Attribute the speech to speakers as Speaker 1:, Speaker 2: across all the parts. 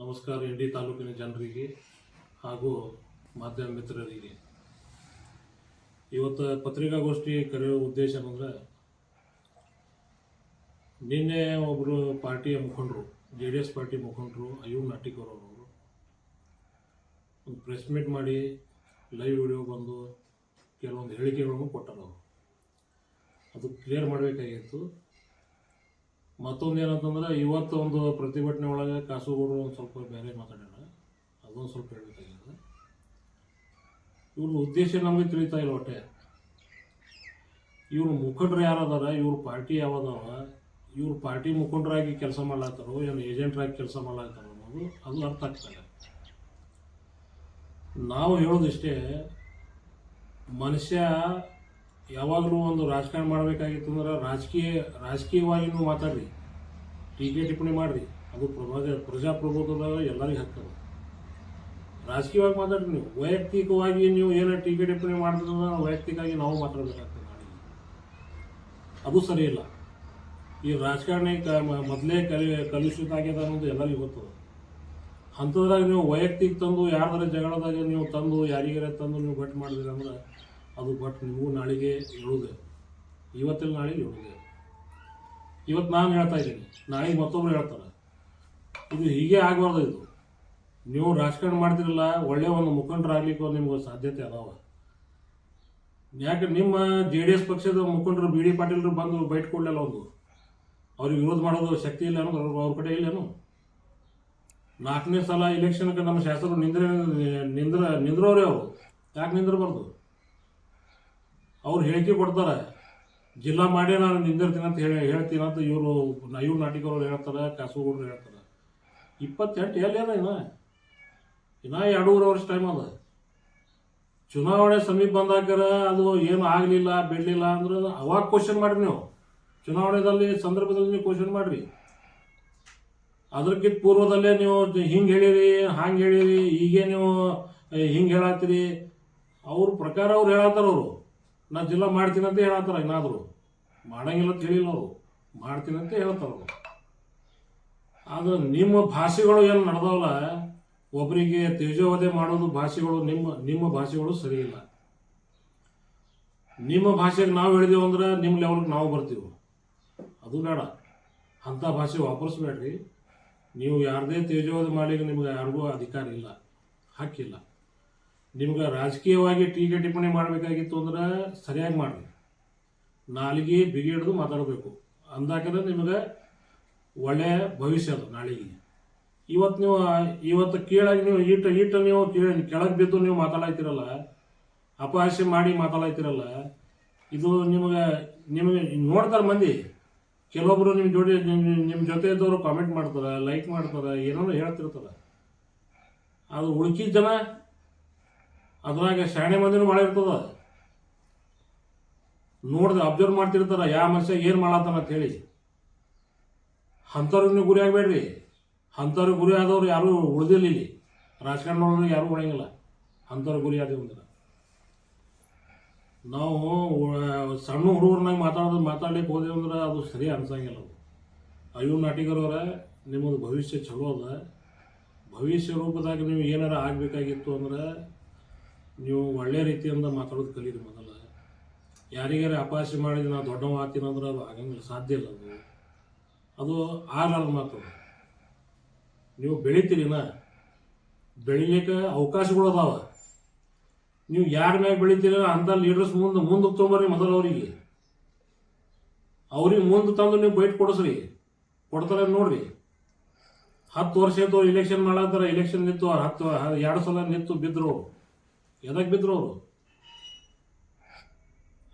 Speaker 1: ನಮಸ್ಕಾರ ಇಂಡಿ ತಾಲೂಕಿನ ಜನರಿಗೆ ಹಾಗೂ ಮಾಧ್ಯಮ ಮಿತ್ರರಿಗೆ. ಇವತ್ತು ಪತ್ರಿಕಾಗೋಷ್ಠಿ ಕರೆಯುವ ಉದ್ದೇಶ ಏನಂದ್ರೆ, ನಿನ್ನೆ ಒಬ್ಬರು ಪಾರ್ಟಿಯ ಮುಖಂಡರು, ಜೆ ಡಿ ಎಸ್ ಪಾರ್ಟಿ ಮುಖಂಡರು ಅಯ್ಯೂ ಅವರು ಒಂದು ಪ್ರೆಸ್ ಮೀಟ್ ಮಾಡಿ ಲೈವ್ ವಿಡಿಯೋ ಬಂದು ಕೆಲವೊಂದು ಹೇಳಿಕೆಗಳನ್ನು ಕೊಟ್ಟರು. ಅದು ಕ್ಲಿಯರ್ ಮಾಡಬೇಕಾಗಿತ್ತು. ಮತ್ತೊಂದು ಏನಂತಂದ್ರೆ, ಇವತ್ತು ಒಂದು ಪ್ರತಿಭಟನೆ ಒಳಗೆ ಕಾಸುಗೌಡರು ಒಂದು ಸ್ವಲ್ಪ ಬೇರೆ ಮಾತಾಡ್ಯಾರ. ಅದೊಂದು ಸ್ವಲ್ಪ ಹೇಳ್ಬೇಕಾಗಿದೆ ಇವ್ರ ಉದ್ದೇಶ ನಮಗೆ ತಿಳಿತಾ ಇಲ್ಲ ಒಟ್ಟೆ. ಇವ್ರ ಮುಖಂಡರು ಯಾರದಾರ, ಇವ್ರ ಪಾರ್ಟಿ ಯಾವದಾವ ಇವ್ರ ಪಾರ್ಟಿ ಮುಖಂಡರಾಗಿ ಕೆಲಸ ಮಾಡ್ಲಾತ್ತಾರೋ, ಏನು ಏಜೆಂಟ್ರಾಗಿ ಕೆಲಸ ಮಾಡ್ಲಾತ್ತಾರೋ ಅನ್ನೋದು ಅದು ಅರ್ಥ ಆಗ್ತದೆ ನಾವು ಹೇಳೋದಿಷ್ಟೇ ಮನುಷ್ಯ ಯಾವಾಗಲೂ ಒಂದು ರಾಜಕಾರಣ ಮಾಡಬೇಕಾಗಿತ್ತು ಅಂದ್ರೆ ರಾಜಕೀಯ, ರಾಜಕೀಯವಾಗಿನೂ ಮಾತಾಡ್ರಿ. ಟೀಕೆ ಟಿಪ್ಪಣಿ ಮಾಡಿರಿ. ಅದು ಪ್ರಜಾ ಪ್ರಜಾಪ್ರಭುತ್ವದಾಗ ಎಲ್ಲರಿಗೂ ಹಕ್ಕದ. ರಾಜಕೀಯವಾಗಿ ಮಾತಾಡ್ರಿ ನೀವು. ವೈಯಕ್ತಿಕವಾಗಿ ನೀವು ಏನೇ ಟೀಕೆ ಟಿಪ್ಪಣಿ ಮಾಡಿದ್ರೆ ವೈಯಕ್ತಿಕವಾಗಿ ನಾವು ಮಾತಾಡಬೇಕಾಗ್ತದೆ ಅದು ಸರಿ ಇಲ್ಲ. ಈ ರಾಜಕಾರಣಿ ಕ ಮೊದಲೇ ಕಲಿ ಕಲುಷಿತ ಆಗ್ಯದ ಅನ್ನೋದು ಎಲ್ಲರಿಗೂ ಗೊತ್ತದ ಅಂಥದ್ರಾಗ ನೀವು ವೈಯಕ್ತಿಕ ತಂದು ಯಾರ್ದಾರ ಜಗಳದಾಗ ನೀವು ತಂದು, ಯಾರಿಗಾರ ತಂದು ನೀವು ಬಟ್ ಮಾಡಿದ್ರಿ ಅಂದ್ರೆ ಅದು ಬಟ್ ನೀವು ನಾಳೆಗೆ ಹೇಳೋದು ಇವತ್ತಿನ ನಾಳೆಗೆ ಹೇಳೋದು ಇವತ್ತು ನಾನು ಹೇಳ್ತಾ ಇದ್ದೀನಿ. ನಾಳೆಗೆ ಮತ್ತೊಬ್ರು ಹೇಳ್ತಾರೆ. ಇದು ಹೀಗೆ ಆಗಬಾರ್ದು ಇದು. ನೀವು ರಾಜಕಾರಣ ಮಾಡ್ತಿರಲ್ಲ ಒಳ್ಳೆಯ ಒಂದು ಮುಖಂಡರಾಗ್ಲಿಕ್ಕೆ ನಿಮ್ಗೆ ಸಾಧ್ಯತೆ ಅದಾವ. ಯಾಕೆ ನಿಮ್ಮ ಜೆ ಡಿ ಎಸ್ ಪಕ್ಷದ ಮುಖಂಡರು, ಬಿ ಡಿ ಪಾಟೀಲ್ರು ಬಂದು ಬೈಟ್ ಕೊಡಲಿಲ್ಲ ಒಂದು? ಅವ್ರಿಗೆ ವಿರೋಧ ಮಾಡೋದು ಶಕ್ತಿ ಇಲ್ಲ ಅನ್ನೋದು ಅವ್ರ ಕಡೆ ಇಲ್ಲೇನು? ನಾಲ್ಕನೇ ಸಲ ಇಲೆಕ್ಷನ್ಗೆ ನಮ್ಮ ಶಾಸಕರು ನಿಂದ್ರೆ ನಿಂದ್ರ ನಿಂದ್ರವ್ರೆ ಅವರು. ಯಾಕೆ ನಿಂದ್ರಬಾರ್ದು? ಅವ್ರು ಹೇಳಿಕೆ ಕೊಡ್ತಾರೆ. ಜಿಲ್ಲಾ ಮಾಡಿ ನಾನು ನಿಂದಿರ್ತೀನಿ ಅಂತ ಹೇಳಿ ಹೇಳ್ತೀನಿ ಅಂತ ಇವರು ಇವ್ರು ನಾಟಿಕರು ಹೇಳ್ತಾರೆ ಕಾಸುಗೌಡರು ಹೇಳ್ತಾರೆ. ಇಪ್ಪತ್ತೆಂಟು ಅದ ಇನ್ನ? ಇನ್ನ ಎರಡೂವರೆ ವರ್ಷ ಟೈಮ್ ಅದ. ಚುನಾವಣೆ ಸಮೀಪ ಬಂದಾಗ ಅದು ಏನು ಆಗಲಿಲ್ಲ, ಬಿಡಲಿಲ್ಲ ಅಂದ್ರೆ ಅವಾಗ ಕ್ವಶನ್ ಮಾಡಿರಿ ನೀವು. ಚುನಾವಣೆದಲ್ಲಿ, ಸಂದರ್ಭದಲ್ಲಿ ನೀವು ಕ್ವಶನ್ ಮಾಡ್ರಿ. ಅದಕ್ಕಿಂತ ಪೂರ್ವದಲ್ಲೇ ನೀವು ಹಿಂಗೆ ಹೇಳಿರಿ, ಹಂಗೆ ಹೇಳಿರಿ, ಹೀಗೆ ನೀವು ಹಿಂಗೆ ಹೇಳತ್ತೀರಿ. ಅವ್ರ ಪ್ರಕಾರ ಅವ್ರು ಹೇಳತ್ತಾರ ಅವರು. ನಾ ಜಿಲ್ಲಾ ಮಾಡ್ತೀನಿ ಅಂತ ಹೇಳತ್ತಾರ ಏನಾದರೂ ಮಾಡಂಗಿಲ್ಲ ಅಂತ ಅವರು. ಮಾಡ್ತೀನಿ ಅಂತ ಹೇಳ್ತಾರ ಅವರು. ಆದ್ರೆ ನಿಮ್ಮ ಭಾಷೆಗಳು ಏನು ನಡೆದವಲ್ಲ ಒಬ್ಬರಿಗೆ ತೇಜೋವಧೆ ಮಾಡೋದು ಭಾಷೆಗಳು ನಿಮ್ಮ ನಿಮ್ಮ ಭಾಷೆಗಳು ಸರಿ ಇಲ್ಲ. ನಿಮ್ಮ ಭಾಷೆಗೆ ನಾವು ಹೇಳಿದೆವು ಅಂದ್ರೆ ನಿಮ್ಮ ಲೆವೆಲ್ಗೆ ನಾವು ಬರ್ತೀವಿ. ಅದು ಬೇಡ. ಅಂಥ ಭಾಷೆ ವಾಪರಿಸ್ಬೇಡ್ರಿ ನೀವು ಯಾರದೇ ತೇಜೋವಧೆ ಮಾಡಲಿಕ್ಕೆ ನಿಮ್ಗೆ ಯಾರಿಗೂ ಅಧಿಕಾರ ಇಲ್ಲ. ಹಕ್ಕಿಲ್ಲ. ನಿಮ್ಗೆ ರಾಜಕೀಯವಾಗಿ ಟೀಕೆ ಟಿಪ್ಪಣಿ ಮಾಡಬೇಕಾಗಿತ್ತು ಅಂದ್ರೆ ಸರಿಯಾಗಿ ಮಾಡಿರಿ. ನಾಲಿಗೆ ಬಿಗಿ ಹಿಡಿದು ಮಾತಾಡಬೇಕು. ಅಂದಾಕಂದ್ರೆ ನಿಮ್ಗೆ ಒಳ್ಳೆಯ ಭವಿಷ್ಯ ಅದು ನಾಳೆಗೆ. ಇವತ್ತು ನೀವು, ಇವತ್ತು ಕೀಳಾಗಿ ನೀವು ಈಟ ಈಟ ನೀವು ಕೆಳಗೆ ಬಿದ್ದು ನೀವು ಮಾತಾಡ್ತಿರಲ್ಲ ಅಪಹಾಸ್ಯ ಮಾಡಿ ಮಾತಾಡ್ತಿರಲ್ಲ ಇದು ನಿಮಗೆ ನಿಮಗೆ ನೋಡ್ತಾರೆ ಮಂದಿ. ಕೆಲವೊಬ್ಬರು ನಿಮ್ಮ ಜೋಡಿ ನಿಮ್ಮ ನಿಮ್ಮ ಜೊತೆ ಇದ್ದವರು ಕಾಮೆಂಟ್ ಮಾಡ್ತಾರೆ ಲೈಕ್ ಮಾಡ್ತಾರೆ ಏನೋ ಹೇಳ್ತಿರ್ತಾರೆ. ಅದು ಉಳ್ಕಿದ ಜನ ಅದ್ರಾಗ ಶಾಣೆ ಮಂದಿನೂ ಮಾಡಿರ್ತದ ನೋಡಿದ್ರೆ ಅಬ್ಸರ್ವ್ ಮಾಡ್ತಿರ್ತಾರ ಯಾವ ಮನುಷ್ಯ ಏನು ಮಾಡತ್ತಾನ ಅಂತ ಹೇಳಿ. ಅಂಥವ್ರಿಗೆ ನೀವು ಗುರಿ ಆಗಬೇಡ್ರಿ. ಅಂಥವ್ರಿಗೆ ಗುರಿ ಆದವ್ರು ಯಾರೂ ಉಳಿದಿಲ್ಲ ಇಲ್ಲಿ. ರಾಜಕಾರಣದವ್ರಿಗೆ ಯಾರೂ ಉಳಿಯಂಗಿಲ್ಲ. ಅಂಥವ್ರಿಗೆ ಗುರಿ ಅಂದ್ರೆ ನಾವು ಸಣ್ಣ ಹುಡುಗರನ್ನಾಗ ಮಾತಾಡೋದು ಮಾತಾಡ್ಲಿಕ್ಕೆ ಹೋದೇವು ಅಂದ್ರೆ ಅದು ಸರಿ ಅನ್ಸಂಗಿಲ್ಲ ಅದು. ಅಯ್ಯೋ ನಾಟಿಗರವ್ರ ನಿಮ್ಮದು ಭವಿಷ್ಯ ಚಲೋ ಅದ. ಭವಿಷ್ಯ ರೂಪದಾಗ ನೀವು ಏನಾರ ಆಗಬೇಕಾಗಿತ್ತು ಅಂದ್ರೆ ನೀವು ಒಳ್ಳೆ ರೀತಿಯಿಂದ ಮಾತಾಡೋದು ಕಲೀರಿ ಮೊದಲ. ಯಾರಿಗಾರ ಅಪಾಸಿ ಮಾಡಿದ ನಾ ದೊಡ್ಡವ ಆತೀನಿ ಅಂದ್ರೆ ಅದು ಆಗಂಗಿಲ್ಲ ಸಾಧ್ಯ ಇಲ್ಲ ಅದು. ಅದು ಆಗಲಾರ್ದ ಮಾತು. ನೀವು ಬೆಳಿತೀರಿನ? ಬೆಳಿಲಿಕ್ಕೆ ಅವಕಾಶಗಳು ಅದಾವ. ನೀವು ಯಾರ ಮ್ಯಾಗ ಬೆಳಿತೀರ ಅಂತ ಲೀಡರ್ಸ್ ಮುಂದೆ ಮುಂದೆ ತೊಗೊಂಬರ್ರಿ ಮೊದಲು ಅವರಿಗೆ. ಅವ್ರಿಗೆ ಮುಂದೆ ತಂದು ನೀವು ಬೈಟ್ ಕೊಡಿಸ್ರಿ. ಕೊಡ್ತಾರೆ ನೋಡ್ರಿ. ಹತ್ತು ವರ್ಷ ಇತ್ತು ಇಲೆಕ್ಷನ್ ಮಾಡತ್ತಾರ ಇಲೆಕ್ಷನ್ ನಿಂತು ಹತ್ತು, ಎರಡು ಸಲ ನಿಂತು ಬಿದ್ರು. ಅವ್ರು ಎದಕ್ಕೆ ಬಿದ್ರು ಅವರು?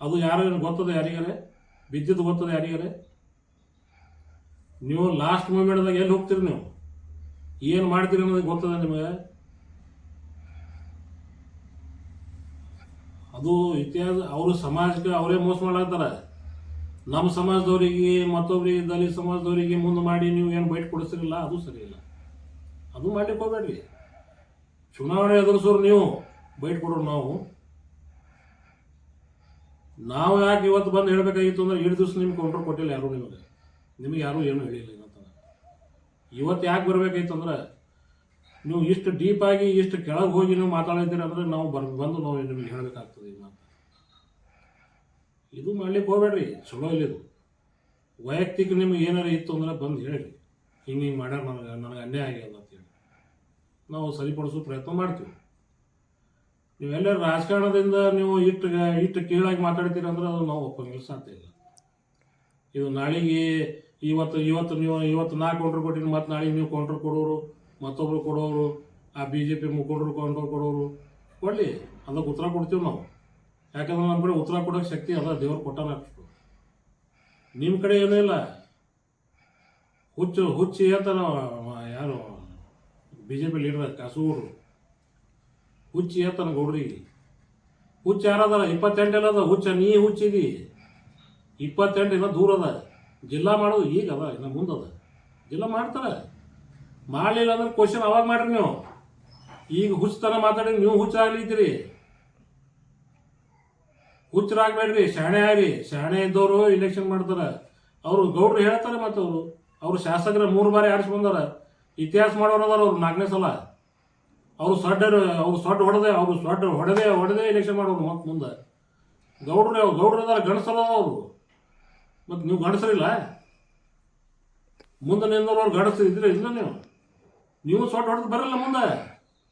Speaker 1: ಅದು ಯಾರು ಗೊತ್ತದೆ ಯಾರಿಗಾರೆ? ಬಿದ್ದಿದ್ದು ಗೊತ್ತದೆ ಯಾರಿಗಾರೆ? ನೀವು ಲಾಸ್ಟ್ ಮೂಮೆಂಟ್ದಾಗ ಎಲ್ಲಿ ಹೋಗ್ತೀರಿ ನೀವು? ಏನು ಮಾಡ್ತೀರಿ ಅನ್ನೋದು ಗೊತ್ತದ ನಿಮಗೆ? ಅದು ಇತಿಹಾಸ, ಅವರು ಸಮಾಜಕ್ಕೆ ಅವರೇ ಮೋಸ ಮಾಡತ್ತಾರ ನಮ್ಮ ಸಮಾಜದವರಿಗೆ ಮತ್ತೊಬ್ಬರಿಗೆ ದಲಿತ ಸಮಾಜದವರಿಗೆ ಮುಂದೆ ಮಾಡಿ ನೀವು ಏನು ಬೈಟ್ ಕೊಡಿಸ್ತಿರಲ್ಲ ಅದು ಸರಿ ಇಲ್ಲ. ಅದು ಮಾಡ್ಲಿಕ್ಕೆ ಹೋಗ್ಬೇಡ್ರಿ. ಚುನಾವಣೆ ಎದುರಿಸೋರು ನೀವು. ಬೈಟ್ ಕೊಡೋರು ನಾವು. ನಾವು ಯಾಕೆ ಇವತ್ತು ಬಂದು ಹೇಳಬೇಕಾಗಿತ್ತು ಅಂದ್ರೆ ಏಳು ದಿವಸ ನಿಮ್ಗೆ ಕೌಂಟರ್ ಕೊಟ್ಟಿಲ್ಲ ಯಾರು ನಿಮಗೆ. ನಿಮಗೆ ಯಾರು ಏನು ಹೇಳಿಲ್ಲ ಇವತ್ತು ಇವತ್ತು ಯಾಕೆ ಬರಬೇಕಾಗಿತ್ತು ಅಂದ್ರೆ ನೀವು ಇಷ್ಟು ಡೀಪ್ ಆಗಿ ಇಷ್ಟು ಕೆಳಗೆ ಹೋಗಿ ನೀವು ಮಾತಾಡಿದ್ದೀರಿ ಅಂದ್ರೆ ನಾವು ಬರ್ ಬಂದು ನಾವು ನಿಮಗೆ ಹೇಳಬೇಕಾಗ್ತದೆ ಈ ಮಾತು. ಇದು ಮಾಡ್ಲಿಕ್ಕೆ ಹೋಗ್ಬೇಡ್ರಿ, ಚಲೋ ಇಲ್ಲ ಇದು. ವೈಯಕ್ತಿಕ ನಿಮ್ಗೆ ಏನಾರು ಇತ್ತು ಅಂದ್ರೆ ಬಂದು ಹೇಳಿ ಹಿಂಗೆ ಹಿಂಗೆ ಮಾಡ್ಯಾರ ನನಗೆ ನನಗೆ ಅನ್ಯಾಯ ಆಗ್ಯದ ಅಂತೇಳಿ ನಾವು ಸರಿಪಡಿಸೋ ಪ್ರಯತ್ನ ಮಾಡ್ತೀವಿ. ನೀವೆಲ್ಲ ರಾಜಕಾರಣದಿಂದ ನೀವು ಇಟ್ಟು ಇಟ್ಟು ಕೀಳಾಗಿ ಮಾತಾಡ್ತೀರ ಅಂದ್ರೆ ಅದು ನಾವು ಒಪ್ಪಂಗಿಲ್ಲ ಸಾಧ್ಯ ಇಲ್ಲ. ಇದು ನಾಳೆಗೆ ಇವತ್ತು ಇವತ್ತು ನೀವು, ಇವತ್ತು ನಾ ಕೌಂಟ್ರ್ ಕೊಟ್ಟಿನಿ ಮತ್ತು ನಾಳೆಗೆ ನೀವು ಕೌಂಟ್ರ್ ಕೊಡೋರು, ಮತ್ತೊಬ್ರು ಕೊಡೋರು, ಆ ಬಿ ಜೆ ಪಿ ಮುಖಂಡರು ಕೌಂಟ್ರ್ ಕೊಡೋರು, ಕೊಡಲಿ. ಅದಕ್ಕೆ ಉತ್ತರ ಕೊಡ್ತೀವಿ ನಾವು. ಯಾಕಂದ್ರೆ ನಮ್ಮ ಕಡೆ ಉತ್ತರ ಕೊಡೋಕೆ ಶಕ್ತಿ ಅದ ದೇವ್ರು ಕೊಟ್ಟಾನ ನಿಮ್ಮ ಕಡೆ ಏನೂ ಇಲ್ಲ. ಹುಚ್ಚು, ಹುಚ್ಚಿ ಅಂತ ಯಾರು ಬಿ ಜೆ ಪಿ ಲೀಡರ್ ಕಾಸೂರು. ಹುಚ್ಚಿ ಹೇಳ್ತಾನೆ ಗೌಡ್ರಿಗೆ ಹುಚ್ಚ ಯಾರದಾರ? ಇಪ್ಪತ್ತೆಂಟು ಅದ ಹುಚ್ಚ, ನೀ ಹುಚ್ಚಿದಿ ಇಪ್ಪತ್ತೆಂಟು ಇನ್ನೂ ದೂರ ಅದ. ಜಿಲ್ಲಾ ಮಾಡೋದು ಈಗ ಅದ, ಇನ್ನು ಮುಂದದ ಜಿಲ್ಲಾ ಮಾಡ್ತಾರೆ. ಮಾಡಲಿಲ್ಲ ಅಂದ್ರೆ ಕ್ವಶನ್ ಅವಾಗ ಮಾಡ್ರಿ ನೀವು. ಈಗ ಹುಚ್ಚತನ ಮಾತಾಡಿ ನೀವು ಹುಚ್ಚಾಗ್ಲಿದ್ದೀರಿ ಹುಚ್ಚರಾಗಬೇಡ್ರಿ, ಶಾಣೆ ಆಗ್ರಿ. ಶಾಣೆ ಇದ್ದವರು ಇಲೆಕ್ಷನ್ ಮಾಡ್ತಾರೆ. ಅವರು ಗೌಡ್ರು ಹೇಳ್ತಾರೆ ಮತ್ತು ಅವರು ಅವರು ಶಾಸಕರ ಮೂರು ಬಾರಿ ಆರಿಸ್ಕೊಂಡಾರ ಇತಿಹಾಸ ಮಾಡೋರು ಅದಾರ ಅವ್ರು ನಾಲ್ಕನೇ ಸಲ. ಅವರು ಸೊಡ್ಡ ಅವ್ರು ಸೊಡ್ಡ ಹೊಡೆದೆ, ಅವರು ಸೊಡ್ಡ ಹೊಡೆದೆ ಹೊಡೆದೆ ಎಲೆಕ್ಷನ್ ಮಾಡೋರು ಮತ್ತೆ ಮುಂದೆ. ಗೌಡ್ರು ಗೌಡ್ರು ಅದಾರ ಗಂಡಸರ ಅವರು. ಮತ್ತು ನೀವು ಗಂಡಸರಿಲ್ಲ? ಮುಂದೆ ನಿಂದವ್ರು ಗಂಡಸರು ಇದ್ರೆ ಇಲ್ಲ ನೀವು. ನೀವು ಸೊಟ್ಟು ಹೊಡೆದು ಬರಲ್ಲ ಮುಂದೆ.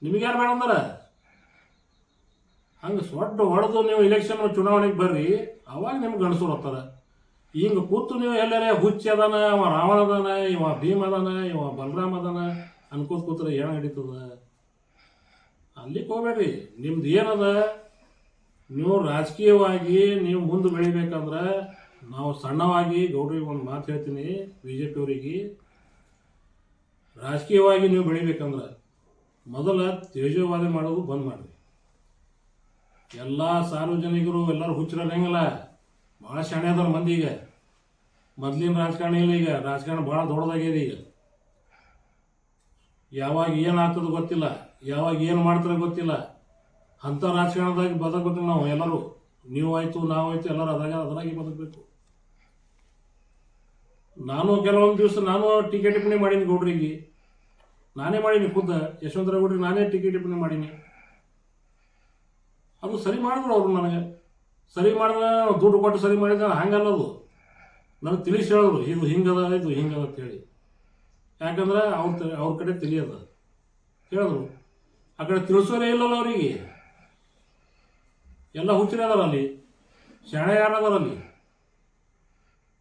Speaker 1: ನಿಮಗೆ ಯಾರು ಬೇಡ ಅಂದ್ರೆ? ಹಂಗೆ ಸೊಟ್ಟು ಹೊಡೆದು ನೀವು ಇಲೆಕ್ಷನ್ ಚುನಾವಣೆಗೆ ಬರ್ರಿ, ಅವಾಗ ನಿಮ್ಗೆ ಗಂಡಸರು ಹೋಗ್ತಾರೆ ಹಿಂಗೆ ಕೂತು ನೀವು ಎಲ್ಲರೇ ಹುಚ್ಚಿ ಅದಾನ ಅವ ರಾವಣ ಅದಾನ, ಇವ ಭೀಮ್ ಅದಾನ, ಇವ ಬಲರಾಮ್ ಅದಾನ ಅನ್ಕೋತ ಕೂತ್ರೆ ಏನು ನಡೀತದ? ಅಲ್ಲಿಗೆ ಹೋಗ್ಬೇಡ್ರಿ ನಿಮ್ದು ಏನದ? ನೀವು ರಾಜಕೀಯವಾಗಿ ನೀವು ಮುಂದೆ ಬೆಳಿಬೇಕಂದ್ರೆ ನಾವು ಸಣ್ಣವಾಗಿ ಗೌಡ್ರಿಗೆ ಒಂದು ಮಾತು ಹೇಳ್ತೀನಿ ಬಿ ಜೆ ಪಿಯವರಿಗೆ ರಾಜಕೀಯವಾಗಿ ನೀವು ಬೆಳಿಬೇಕಂದ್ರೆ ಮೊದಲು ತೇಜೋವಾದ ಮಾಡೋದು ಬಂದ್ ಮಾಡಿರಿ. ಎಲ್ಲ ಸಾರ್ವಜನಿಕರು ಎಲ್ಲರೂ ಹುಚ್ಚಿರಂಗಿಲ್ಲ ಭಾಳ ಶಾಣೆ ಅದಾರ ಮಂದಿ ಈಗ. ಮೊದ್ಲಿನ ರಾಜಕಾರಣ ಇಲ್ಲ ಈಗ. ರಾಜಕಾರಣ ಭಾಳ ದೊಡ್ಡದಾಗಿದೆ ಈಗ. ಯಾವಾಗ ಏನಾಗ್ತದೆ ಗೊತ್ತಿಲ್ಲ. ಯಾವಾಗ ಏನು ಮಾಡ್ತಾರೆ ಗೊತ್ತಿಲ್ಲ. ಅಂಥ ರಾಜಕಾರಣದಾಗ ಬದುಕಬೇಕು ನಾವು ಎಲ್ಲರೂ. ನೀವು ಆಯ್ತು, ನಾವು ಆಯ್ತು, ಎಲ್ಲರೂ ಅದ್ರಾಗ ಅದರಾಗಿ ಬದುಕಬೇಕು. ನಾನು ಕೆಲವೊಂದು ದಿವಸ ನಾನು ಟಿಕೆಟ್ ಟಿಪ್ಪಣಿ ಮಾಡೀನಿ ಗೌಡ್ರಿಗೆ. ನಾನೇ ಮಾಡೀನಿ ಖುದ್ದ. ಯಶವಂತರಾವ್ ಗೌಡ್ರಿಗೆ ನಾನೇ ಟಿಕೆಟ್ ಟಿಪ್ಪಣಿ ಮಾಡೀನಿ. ಅದು ಸರಿ ಮಾಡಿದ್ರು ಅವರು ನನಗೆ. ಸರಿ ಮಾಡಿದ್ರೆ ದುಡ್ಡು ಕೊಟ್ಟು ಸರಿ ಮಾಡಿದ್ರೆ ಹಂಗಲ್ಲ ಅದು ನನಗೆ ತಿಳಿಸಿ ಹೇಳಿದ್ರು, ಇದು ಹಿಂಗದ ಇದು ಹಿಂಗದ ಅಂತೇಳಿ ಯಾಕಂದ್ರೆ ಅವ್ರ ಅವ್ರ ಕಡೆ ತಿಳಿಯದ. ಹೇಳಿದ್ರು. ಆ ಕಡೆ ತಿಳಿಸೋರೇ ಇಲ್ಲಲ್ಲ ಅವರಿಗೆ. ಎಲ್ಲ ಅದಾರ ಅಲ್ಲಿ ಶಾಣೆ ಯಾರು ಅದಾರ ಅಲ್ಲಿ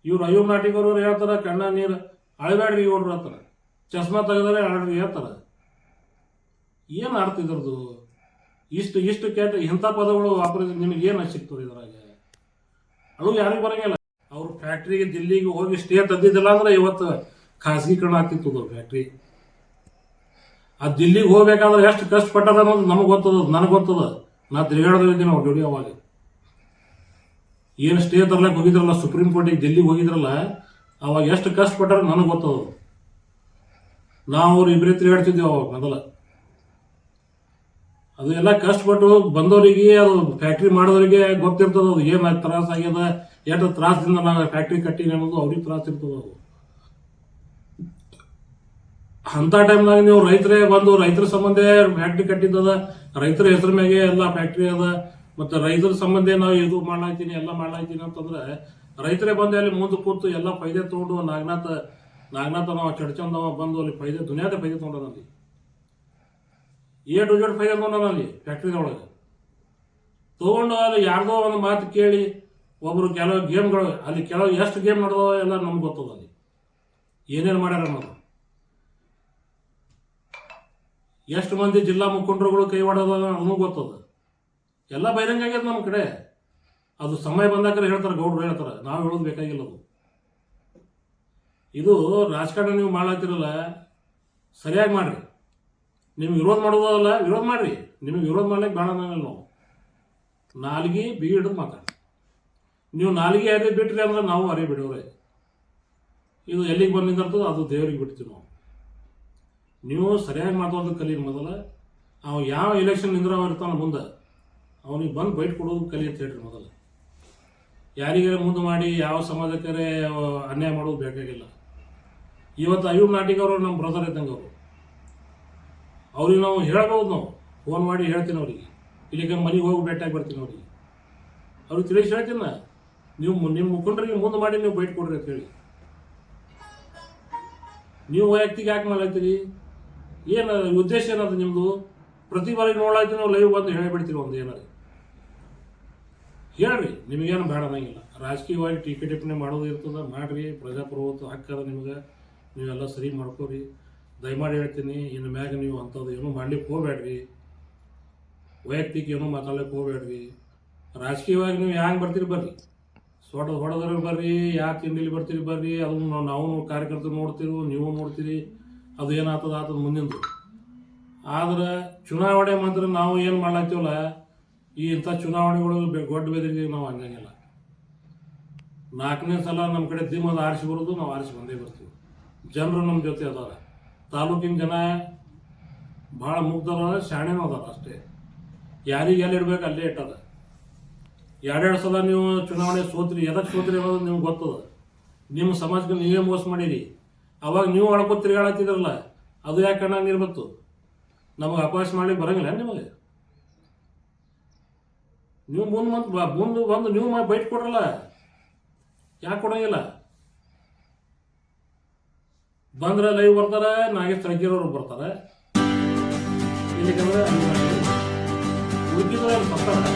Speaker 1: ಇವ್ರು ಅಯ್ಯೋ ನಾಟಿಗರು ಹೇಳ್ತಾರೆ, ಕಣ್ಣ ನೀರು ಅಳಬೇಡ್ರಿ ಇವ್ರು ಹೇಳ್ತಾರೆ ಚಸ್ಮಾ ತೆಗೆದ್ರೆ ಅಳ್ರಿ ಹೇಳ್ತಾರೆ. ಏನು ಇದ್ರದ್ದು? ಇಷ್ಟು ಇಷ್ಟು ಕೆಟ್ಟ ಇಂಥ ಪದಗಳು ವಾಪರಿಸಿದ್ರೆ ನಿಮಗೆ ಏನು ಸಿಗ್ತದೆ ಇದ್ರಾಗ? ಅದು ಯಾರಿಗೂ ಬರಂಗಿಲ್ಲ. ಅವ್ರು ಫ್ಯಾಕ್ಟ್ರಿಗೆ ದಿಲ್ಲಿಗೆ ಹೋಗಿ ಸ್ಟೇ ತಂದಿದ್ದಿಲ್ಲ ಅಂದ್ರೆ ಇವತ್ತು ಖಾಸಗೀಕರಣ ಆಗ್ತಿತ್ತು ಅದು ಫ್ಯಾಕ್ಟ್ರಿ ಆ ದಿಲ್ಲಿಗೆ ಹೋಗ್ಬೇಕಾದ್ರೆ ಎಷ್ಟು ಕಷ್ಟಪಟ್ಟದ ಅನ್ನೋದು ನಮಗೆ ಗೊತ್ತದ, ನನಗೆ ಗೊತ್ತದ. ನಾ ತಿರುಗಾಡೋದಿದ್ದೀನಿ ಅವ್ರ ಜೋಡಿ ಅವಾಗ. ಏನು ಸ್ಟೇ ತರ್ಲಕ್ಕೆ ಹೋಗಿದ್ರಲ್ಲ, ಸುಪ್ರೀಂ ಕೋರ್ಟಿಗೆ ದಿಲ್ಲಿಗೆ ಹೋಗಿದ್ರಲ್ಲ, ಅವಾಗ ಎಷ್ಟು ಕಷ್ಟಪಟ್ಟಾರ ನನಗೆ ಗೊತ್ತದ. ನಾವು ಅವ್ರು ಇಬ್ಬರೇ ತಿರುಗಾಡ್ತಿದ್ದೇವೆ ಅವಾಗ ಮೊದಲ. ಅದು ಎಲ್ಲ ಕಷ್ಟಪಟ್ಟು ಬಂದವರಿಗೆ, ಅದು ಫ್ಯಾಕ್ಟ್ರಿ ಮಾಡೋರಿಗೆ ಗೊತ್ತಿರ್ತದ, ಅದು ಏನು ತ್ರಾಸ ಆಗ್ಯದ ಎಷ್ಟು ತ್ರಾಸದಿಂದ ನಾವು ಫ್ಯಾಕ್ಟ್ರಿ ಕಟ್ಟಿನಿ ಅನ್ನೋದು ಅವ್ರಿಗೆ ತ್ರಾಸ ಇರ್ತದ ಅದು. ಅಂಥ ಟೈಮ್ನಾಗ ನೀವು ರೈತರೇ ಬಂದು ರೈತರ ಸಂಬಂಧ ಫ್ಯಾಕ್ಟ್ರಿ ಕಟ್ಟಿದ್ದದ, ರೈತರ ಹೆಸರ ಮ್ಯಾಗೆ ಎಲ್ಲ ಫ್ಯಾಕ್ಟ್ರಿ ಅದ, ಮತ್ತು ರೈತರ ಸಂಬಂಧ ನಾವು ಇದು ಮಾಡ್ಲಾಯ್ತೀನಿ, ಎಲ್ಲ ಮಾಡ್ಲಾಯ್ತೀನಿ ಅಂತಂದ್ರೆ ರೈತರೇ ಬಂದು ಅಲ್ಲಿ ಮುಂದೆ ಕೂತು ಎಲ್ಲ ಫೈದೆ ತೊಗೊಂಡು ನಾಗನಾಥ ನಾಗನಾಥ ನಾವು ಚಡ್ಚಂದ ಬಂದು ಅಲ್ಲಿ ಫೈದೆ, ದುನಿಯಾದ ಫೈದೆ ತೊಗೊಂಡದ ಅಲ್ಲಿ. ಏ ಟು ಜೆಡ್ ಫೈದೆ ತೊಗೊಂಡದ ಅಲ್ಲಿ ಫ್ಯಾಕ್ಟ್ರಿದೊಳಗೆ ತೊಗೊಂಡು ಅಲ್ಲಿ ಯಾರ್ದೋ ಒಂದು ಮಾತು ಕೇಳಿ, ಒಬ್ರು ಕೆಲವು ಗೇಮ್ಗಳು, ಅಲ್ಲಿ ಕೆಲವು ಎಷ್ಟು ಗೇಮ್ ನಡೆದವ ಎಲ್ಲ ನಮ್ಗೆ ಗೊತ್ತದ ಅಲ್ಲಿ. ಏನೇನು ಮಾಡ್ಯಾರ ಅನ್ನೋದು. ಎಷ್ಟು ಮಂದಿ ಜಿಲ್ಲಾ ಮುಖಂಡರುಗಳು ಕೈ ಹೊಡೆದ ನಮಗೂ ಗೊತ್ತದ. ಎಲ್ಲ ಬಹಿರಂಗ ಆಗ್ಯದ ನಮ್ಮ ಕಡೆ. ಅದು ಸಮಯ ಬಂದಾಕರೆ ಹೇಳ್ತಾರೆ, ಗೌಡ್ರು ಹೇಳ್ತಾರೆ, ನಾವು ಹೇಳೋದು ಬೇಕಾಗಿಲ್ಲ ಅದು. ಇದು ರಾಜಕಾರಣ ನೀವು ಮಾಡ್ಲಾತಿರಲ್ಲ, ಸರಿಯಾಗಿ ಮಾಡ್ರಿ. ನಿಮ್ಗೆ ವಿರೋಧ ಮಾಡೋದಲ್ಲ, ವಿರೋಧ ಮಾಡ್ರಿ. ನಿಮಗೆ ವಿರೋಧ ಮಾಡ್ಲಿಕ್ಕೆ ಬೇಡ ನಾವು. ನಾಲ್ಗಿ ಬಿಗಿ ಹಿಡಿದು ಮಾತಾಡಿ ನೀವು ನಾಲ್ಗೆ ಅರಿ ಬಿಟ್ರಿ ಅಂದ್ರೆ ನಾವು ಅರಿ ಬಿಡೋರೆ. ಇದು ಎಲ್ಲಿಗೆ ಬಂದು ಅದು ದೇವರಿಗೆ ಬಿಡ್ತೀವಿ ನಾವು. ನೀವು ಸರಿಯಾಗಿ ಮಾತಾಡೋದು ಕಲಿ ಮೊದಲ. ಅವ ಯಾವ ಎಲೆಕ್ಷನ್ ನಿಂದ್ರವ ಇರ್ತಾನೆ ಮುಂದೆ. ಅವನಿಗೆ ಬಂದು ಬೈಟ್ ಕೊಡೋದು ಕಲಿ ಅಂತ ಹೇಳ್ರಿ ಮೊದಲು. ಯಾರಿಗಾರ ಮುಂದೆ ಮಾಡಿ, ಯಾವ ಸಮಾಜಕ್ಕೆ ಅನ್ಯಾಯ ಮಾಡೋದು ಬೇಕಾಗಿಲ್ಲ. ಇವತ್ತು ಅಯ್ಯೂಬ್ ನಾಟಿಕ್ ಅವರು ನಮ್ಮ ಬ್ರದರ್ ಇದ್ದಂಗೆ ಅವರು. ಅವ್ರಿಗೆ ನಾವು ಹೇಳ್ಬೋದು ನಾವು. ಫೋನ್ ಮಾಡಿ ಹೇಳ್ತೀನಿ ಅವ್ರಿಗೆ. ಇಲ್ಲಿಗೆ ಮನೆಗೆ ಹೋಗಿ ಭೇಟಿಯಾಗಿ ಬರ್ತೀನಿ ಅವ್ರಿಗೆ. ಅವ್ರಿಗೆ ತಿಳಿಸಿ ಹೇಳ್ತೀನಿ ನೀವು ನಿಮ್ಮ ಮುಖಂಡರಿಗೆ ಮುಂದೆ ಮಾಡಿ ನೀವು ಬೈಟ್ ಕೊಡ್ರಿ ಅಂತ ಹೇಳಿ. ನೀವು ವೈಯಕ್ತಿಕ ಯಾಕೆ ಮಾಡ್ಲತ್ತೀರಿ ಏನು ಉದ್ದೇಶ ಏನದು ನಿಮ್ಮದು ಪ್ರತಿ ಬಾರಿ ನೋಡ್ಲಾಯ್ತು ನಾವು ಲೈವ್ ಬಂದು ಹೇಳಿಬಿಡ್ತೀವಿ ಒಂದು ಏನಾರ ಹೇಳ್ರಿ, ನಿಮಗೇನು ಬೇಡ ಅನ್ನಂಗಿಲ್ಲ. ರಾಜಕೀಯವಾಗಿ ಟೀಕೆ ಟಿಪ್ಪಣಿ ಮಾಡೋದು ಇರ್ತದೆ ಮಾಡ್ರಿ, ಪ್ರಜಾಪ್ರಭುತ್ವ ಹಕ್ಕದ ನಿಮ್ಗೆ. ನೀವೆಲ್ಲ ಸರಿ ಮಾಡ್ಕೋರಿ. ದಯಮಾಡಿ ಹೇಳ್ತೀನಿ, ಇನ್ನು ಮ್ಯಾಗ ನೀವು ಅಂಥದ್ದು ಏನೂ ಮಾಡ್ಲಿಕ್ಕೆ ಹೋಗ್ಬೇಡ್ರಿ. ವೈಯಕ್ತಿಕ ಏನೂ ಮಾತಾಡ್ಲಿಕ್ಕೆ ಹೋಗ್ಬೇಡ್ರಿ. ರಾಜಕೀಯವಾಗಿ ನೀವು ಹ್ಯಾಂಗೆ ಬರ್ತೀರಿ ಬರ್ರಿ. ಸೊಟ ಹೊಡೆದ್ರೆ ಬರ್ರಿ, ಯಾಕೆ ತಿಂಡಿಲಿ ಬರ್ತೀರಿ ಬರ್ರಿ, ಅದನ್ನು ನಾವು- ಕಾರ್ಯಕರ್ತರು ನೋಡ್ತೀವಿ ನೀವು ನೋಡ್ತೀರಿ. ಅದು ಏನಾಗ್ತದ ಆತದ ಮುಂದಿಂದು. ಆದ್ರೆ ಚುನಾವಣೆ ಮಾತ್ರ ನಾವು ಏನು ಮಾಡ್ಲಾಗ್ತೀವಲ್ಲ ಈ ಇಂಥ ಚುನಾವಣೆಗಳು ಗೊಡ್ಡ ಬೆದರಿಗೆ ನಾವು ಹಂಗಂಗಿಲ್ಲ. ನಾಲ್ಕನೇ ಸಲ ನಮ್ಮ ಕಡೆ ದಿಮ್ಮದ ಆರಿಸಿ ಬರೋದು, ನಾವು ಆರಿಸಿ ಬಂದೇ ಬರ್ತೀವಿ. ಜನರು ನಮ್ಮ ಜೊತೆ ಅದಾರ. ತಾಲೂಕಿನ ಜನ ಭಾಳ ಮುಗ್ಧರ ಶಾಣೆನೂ ಅದಾರ ಅಷ್ಟೇ. ಯಾರಿಗೆ ಎಲ್ಲಿ ಇಡ್ಬೇಕು ಅಲ್ಲೇ ಇಟ್ಟದ. ಎರಡೆರಡು ಸಲ ನೀವು ಚುನಾವಣೆ ಸೋತ್ರಿ ಎದಕ್ಕೆ ಸೋತ್ರಿ ಅನ್ನೋದು ನಿಮ್ಗೆ ಗೊತ್ತದ. ನಿಮ್ಮ ಸಮಾಜಕ್ಕೆ ನೀವೇ ಮೋಸ ಮಾಡೀರಿ. ಅವಾಗ ನೀವು ಒಳಕೋ ತಿರುಗಾಡತ್ತಿದ್ರಲ್ಲ ಅದು ಯಾಕೆ ಕಣ್ಣಾಗ ನೀರು ಬತ್ತು? ನಮಗೆ ಅಪವಾಸ ಮಾಡಿ ಬರಂಗಿಲ್ಲ ನಿಮಗೆ? ನೀವು ಮುಂದೆ ಮಂತ್ ಮುಂದೆ ಬಂದು ನೀವು ಬೈಟ್ ಕೊಡ್ರಲ್ಲ, ಯಾಕೆ ಕೊಡೋಂಗಿಲ್ಲ? ಬಂದ್ರೆ ಲೈವ್ ಬರ್ತಾರೆ, ನಾಗೇಶ್ ತಳಗಿರೋರು ಬರ್ತಾರೆ. ಇಲ್ಲಿಕಂದ್ರೆ ಉಳಿಕಿದ್ರೆ ಬರ್ತಾರೆ.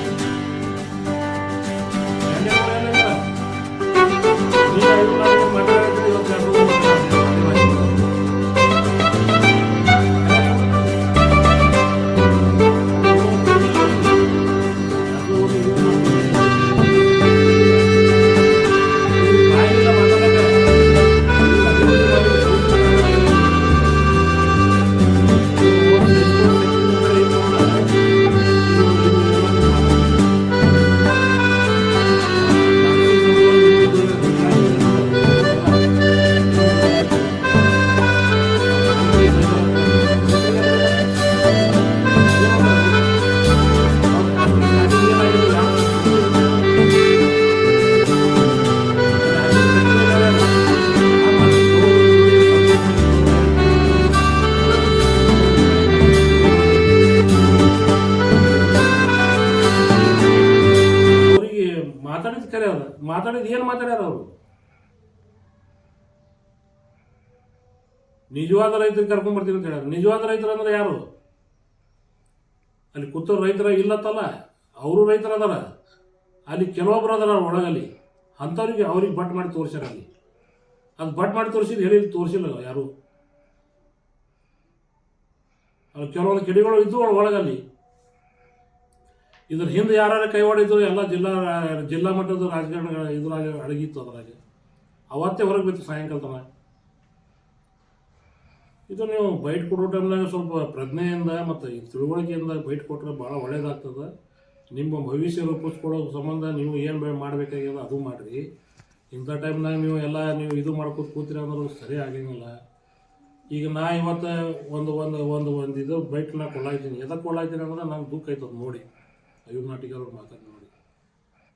Speaker 1: ನಿಜವಾದ ರೈತರಿಗೆ ಕರ್ಕೊಂಡ್ ಬರ್ತೀವಿ ಅಂತ ಹೇಳ್ಯಾರ. ನಿಜವಾದ ರೈತರು ಅಂದ್ರೆ ಯಾರು? ಅಲ್ಲಿ ಕೂತ ರೈತರ ಇಲ್ಲತ್ತಲ್ಲ, ಅವರು ರೈತರ ಅದಾರ ಅಲ್ಲಿ ಕೆಲವೊಬ್ರು ಅದಾರ ಒಳಗಲ್ಲಿ. ಅಂಥವ್ರಿಗೆ ಅವ್ರಿಗೆ ಬಟ್ ಮಾಡಿ ತೋರಿಸ್ಯಾರ ಅಲ್ಲಿ. ಅದು ಬಟ್ ಮಾಡಿ ತೋರಿಸಿದ್ ಹೇಳಿ ತೋರಿಸಿಲ್ಲ ಯಾರು. ಅಲ್ಲಿ ಕೆಲವೊಂದು ಕಿಡಿಗಳು ಇದ್ದು ಒಳಗಲ್ಲಿ. ಇದ್ರ ಹಿಂದೆ ಯಾರು ಕೈ ಹೊಡಿದ್ರು ಎಲ್ಲ ಜಿಲ್ಲಾ ಜಿಲ್ಲಾ ಮಟ್ಟದ ರಾಜಕಾರಣ ಇದ್ರಾಗ ಅಡಗಿತ್ತು ಅದರಾಗೆ. ಅವತ್ತೇ ಹೊರಗೆ ಬಿತ್ತು ಸಾಯಂಕಾಲ ತನಕ ಇದು ನೀವು ಬೈಟ್ ಕೊಡೋ ಟೈಮ್ನಾಗ ಸ್ವಲ್ಪ ಪ್ರಜ್ಞೆಯಿಂದ ಮತ್ತು ತಿಳುವಳಿಕೆಯಿಂದ ಬೈಟ್ ಕೊಟ್ಟರೆ ಭಾಳ ಒಳ್ಳೇದಾಗ್ತದೆ. ನಿಮ್ಮ ಭವಿಷ್ಯ ರೂಪಿಸ್ಕೊಳ್ಳೋ ಸಂಬಂಧ ನೀವು ಏನು ಮಾಡಬೇಕಾಗ್ಯದ ಅದು ಮಾಡಿರಿ. ಇಂಥ ಟೈಮ್ನಾಗ ನೀವು ಎಲ್ಲ ನೀವು ಇದು ಮಾಡ್ಕೊತ ಕೂತಿರಿ ಅಂದ್ರೆ ಸರಿ ಆಗಂಗಿಲ್ಲ. ಈಗ ನಾ ಇವತ್ತು ಒಂದು ಒಂದು ಒಂದು ಒಂದು ಇದು ಬೈಟ್ನ ನಾ ಕೊಳ್ಳಾಯ್ತೀನಿ ಎದಕ್ಕೆ ಕೊಳ್ಳಾಯ್ತೀನಿ ಅಂದ್ರೆ ನಂಗೆ ದುಃಖ ಆಯ್ತದ ನೋಡಿ. ಅಯ್ಯೋ ನಾಟಿಕರು ಮಾತಾಡಿ ನೋಡಿ.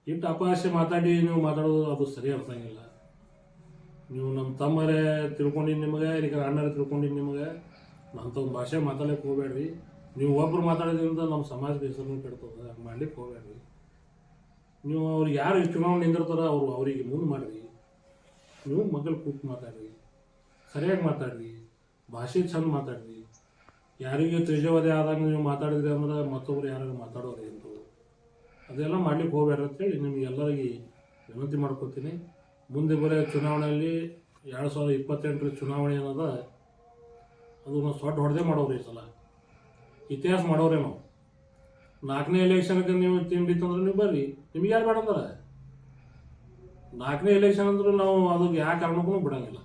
Speaker 1: ಇಟ್ಟು ಅಪಹಾಸ್ಯ ಮಾತಾಡಿ ನೀವು ಮಾತಾಡೋದು ಅದು ಸರಿ ಅನ್ಸಂಗಿಲ್ಲ. ನೀವು ನಮ್ಮ ತಮ್ಮರೇ ತಿಳ್ಕೊಂಡಿನಿ ನಿಮಗೆ ಈಗ ಅಣ್ಣರೇ ತಿಳ್ಕೊಂಡಿನಿ ನಿಮಗೆ ಒಂದು ಭಾಷೆ ಮಾತಾಡಕ್ಕೆ ಹೋಗ್ಬೇಡ್ರಿ. ನೀವು ಒಬ್ರು ಮಾತಾಡೋದ್ರಿಂದ ನಮ್ಮ ಸಮಾಜದ ಹೆಸರು ಕೆಡ್ತದೆ, ಹಂಗೆ ಮಾಡ್ಲಿಕ್ಕೆ ಹೋಗ್ಬೇಡ್ರಿ. ನೀವು ಅವ್ರಿಗೆ ಯಾರು ಚುನಾವಣೆ ನಿಂದಿರ್ತಾರೋ ಅವರು ಅವರಿಗೆ ಮುಂದೆ ಮಾಡಿರಿ. ನೀವು ಮಗಳು ಕೂತ್ ಮಾತಾಡ್ರಿ, ಸರಿಯಾಗಿ ಮಾತಾಡ್ರಿ, ಭಾಷೆ ಚಂದ ಮಾತಾಡ್ರಿ. ಯಾರಿಗೆ ತೇಜವಾದಿ ಆದಾಗ ನೀವು ಮಾತಾಡಿದ್ರಿ ಅಂದ್ರೆ ಮತ್ತೊಬ್ರು ಯಾರು ಮಾತಾಡೋರು ಅದೆಲ್ಲ ಮಾಡ್ಲಿಕ್ಕೆ ಹೋಗ್ಬೇಡ್ರಿ ಅಂತೇಳಿ ನಿಮ್ಗೆ ಎಲ್ಲರಿಗೆ ವಿನಂತಿ ಮಾಡ್ಕೊತೀನಿ. ಮುಂದೆ ಬರೋ ಚುನಾವಣೆಯಲ್ಲಿ ಎರಡು ಸಾವಿರದ ಇಪ್ಪತ್ತೆಂಟರ ಚುನಾವಣೆ ಅನ್ನೋದ ಅದು ನಾವು ಸೊಡ್ಡ ಹೊಡೆದೇ ಮಾಡೋರು ಈ ಸಲ. ಇತಿಹಾಸ ಮಾಡೋರೇ ನಾವು. ನಾಲ್ಕನೇ ಎಲೆಕ್ಷನ್ಗೆ ನೀವು ತಿಂಡಿ ತಂದ್ರೆ ನೀವು ಬರ್ರಿ. ನಿಮ್ಗೆ ಯಾರು ಬೇಡ ನಾಲ್ಕನೇ ಎಲೆಕ್ಷನ್ ಅಂದ್ರೆ ನಾವು ಅದಕ್ಕೆ ಯಾವ ಕಾರಣಕ್ಕೂ ಬಿಡೋಂಗಿಲ್ಲ.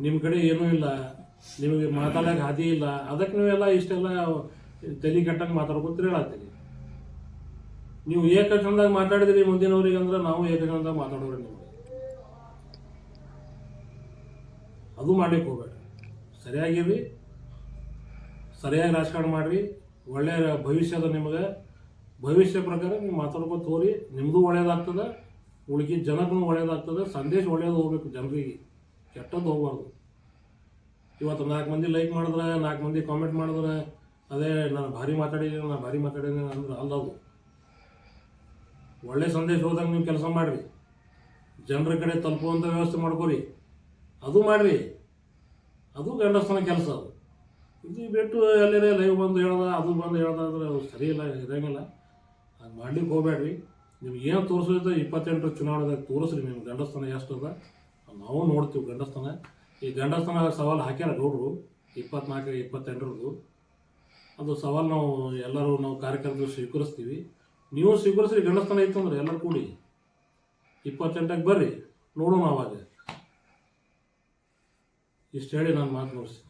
Speaker 1: ನಿಮ್ಮ ಕಡೆ ಏನೂ ಇಲ್ಲ. ನಿಮಗೆ ಮಾತಾಡೋಕೆ ಹಾದಿ ಇಲ್ಲ. ಅದಕ್ಕೆ ನೀವೆಲ್ಲ ಇಷ್ಟೆಲ್ಲ ತಲೆ ಕೆಟ್ಟಂಗೆ ಮಾತಾಡ್ಕೊತೀರಿ ಹೇಳತ್ತೀರಿ ನೀವು ಏಕಚಂದಾಗ ಮಾತಾಡಿದ್ರಿ ಮುಂದಿನವ್ರಿಗೆ ಅಂದ್ರೆ ನಾವು ಏಕಚಂದಾಗ ಮಾತಾಡೋರಿ ನೀವು. ಅದು ಮಾಡ್ಲಿಕ್ಕೆ ಹೋಗ್ಬೇಡ್ರಿ ಸರಿಯಾಗಿರಿ, ಸರಿಯಾಗಿ ರಾಜಕಾರಣ ಮಾಡಿರಿ, ಒಳ್ಳೆಯ ಭವಿಷ್ಯದ ನಿಮಗೆ, ಭವಿಷ್ಯ ಪ್ರಕಾರ ನೀವು ಮಾತಾಡ್ಕೊತ ತೋರಿ ನಿಮ್ಮದು ಒಳ್ಳೇದಾಗ್ತದೆ, ಉಳ್ಕಿ ಜನಕ್ಕೂ ಒಳ್ಳೇದಾಗ್ತದೆ, ಸಂದೇಶ ಒಳ್ಳೇದು ಹೋಗ್ಬೇಕು ಜನರಿಗೆ. ಕೆಟ್ಟದ್ದು ಹೋಗ್ಬಾರ್ದು. ಇವತ್ತು ನಾಲ್ಕು ಮಂದಿ ಲೈಕ್ ಮಾಡಿದ್ರೆ, ನಾಲ್ಕು ಮಂದಿ ಕಾಮೆಂಟ್ ಮಾಡಿದ್ರೆ, ಅದೇ ನಾನು ಭಾರಿ ಮಾತಾಡಿದ್ದೀನಿ, ನಾನು ಭಾರಿ ಮಾತಾಡಿದ್ದೀನಿ ಅಂದ್ರೆ ಅಲ್ಲದು ಒಳ್ಳೆ ಸಂದೇಶ ಹೋದಂಗೆ ನೀವು ಕೆಲಸ ಮಾಡಿರಿ. ಜನರ ಕಡೆ ತಲುಪುವಂಥ ವ್ಯವಸ್ಥೆ ಮಾಡ್ಕೊರಿ. ಅದು ಮಾಡಿರಿ. ಅದು ಗಂಡಸ್ತನ ಕೆಲಸ ಅದು. ಇದು ಬಿಟ್ಟು ಎಲ್ಲೇ ಲೈವ್ ಬಂದು ಹೇಳ್ದ, ಅದು ಬಂದು ಹೇಳ್ದ ಅಂದರೆ ಅದು ಸರಿ ಇಲ್ಲ ಅದು ಮಾಡ್ಲಿಕ್ಕೆ ಹೋಗ್ಬೇಡ್ರಿ. ನಿಮ್ಗೆ ಏನು ತೋರಿಸಿದ್ರೆ ಇಪ್ಪತ್ತೆಂಟರ ಚುನಾವಣೆದಾಗ ತೋರಿಸ್ರಿ ನಿಮ್ಮ ಗಂಡಸ್ತನ ಎಷ್ಟು ಅದ ನಾವು ನೋಡ್ತೀವಿ ಗಂಡಸ್ತನ. ಈ ಗಂಡಸ್ತನ ಸವಾಲು ಹಾಕ್ಯಾರ ಗೌಡ್ರು ಇಪ್ಪತ್ನಾಲ್ಕು ಇಪ್ಪತ್ತೆಂಟರದ್ದು. ಅದು ಸವಾಲು ನಾವು ಎಲ್ಲರೂ ನಾವು ಕಾರ್ಯಕರ್ತರು ಸ್ವೀಕರಿಸ್ತೀವಿ. ನೀವು ಸ್ವೀಕರಿಸ್ರಿ ಗಂಡಸ್ಥಾನ ಇತ್ತು ಅಂದ್ರೆ ಎಲ್ಲರೂ ಕೂಡಿ. ಇಪ್ಪತ್ತೆಂಟಕ್ಕೆ ಬರ್ರಿ, ನೋಡೋಣ ಅವಾಗ ಇಷ್ಟು ಹೇಳಿ ನಾನು ಮಾತು ಮುಗಿಸ್ತೀನಿ.